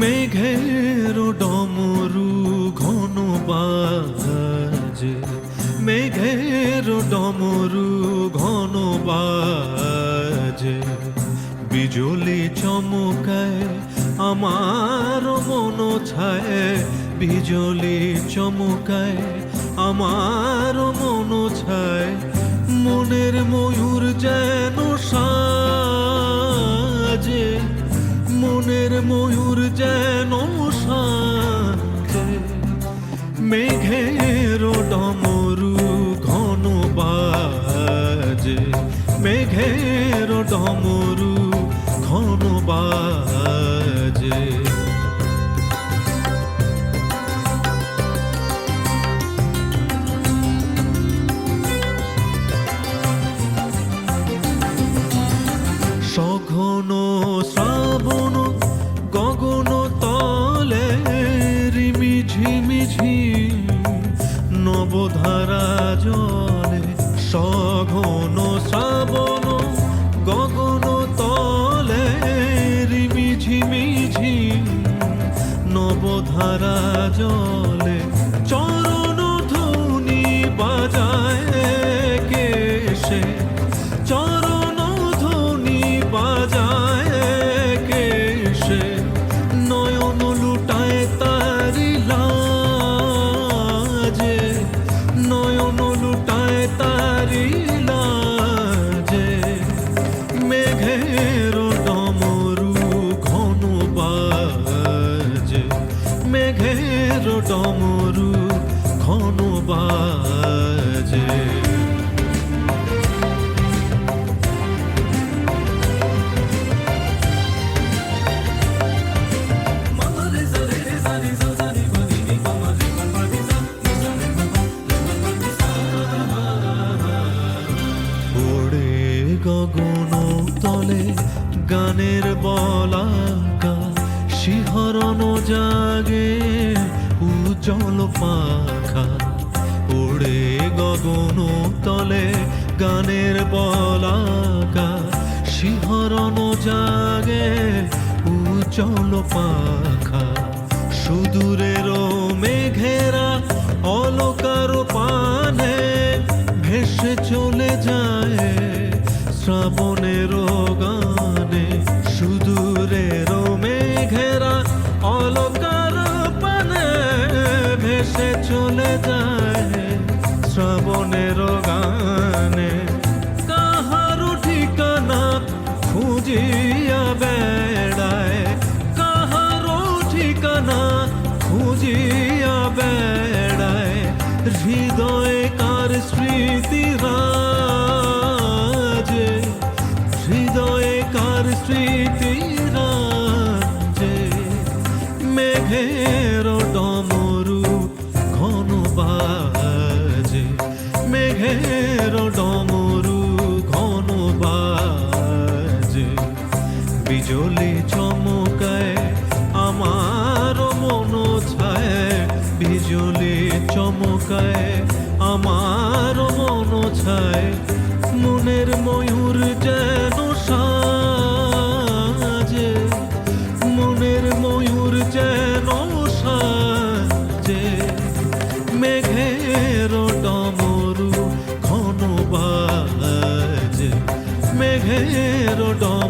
মেঘের ডমরু ঘন বাজে মেঘের ডমরু ঘন বাজে বিজলি চমকায় আমার মন ছায় বিজলি চমকায় আমার মন ছায় মনের ময়ূর যেন সাজে মেঘের ডমরু ঘন বাজে মেঘের ডমরু ঘন বাজে সঘন শ্রাবণ গগন তলে রিমি ঝিমিঝি নবধারা সঘন শ্রাবণ গগন তলে রিমি নবধারা জলে গগন তলে গানের বলাকা, শিহরণ জাগে উজ্জ্বল পাখা। ওড়ে গগন তলে গানের বলাকা, শিহরণ জাগে উজ্জ্বল পাখা। সুদূরের মেঘেরা অলকার যায় শ্রাবণের গানে কাহারো ঠিকানা খুঁজিয়া বেড়ায়। কাহারো ঠিকানা খুঁজিয়া বেড়ায়। হৃদয়ে কার স্মৃতি রাজে? হৃদয়ে কার স্মৃতি রাজে? মেঘের বিজলি চমকায়, আমার মন ছায় বিজলি চমকায়, আমার মন ছায় মনের ময়ূর যেন সাজে, মনের ময়ূর যেন সাজে। মেঘের ডমরু ঘন বাজে, মেঘের ডমরু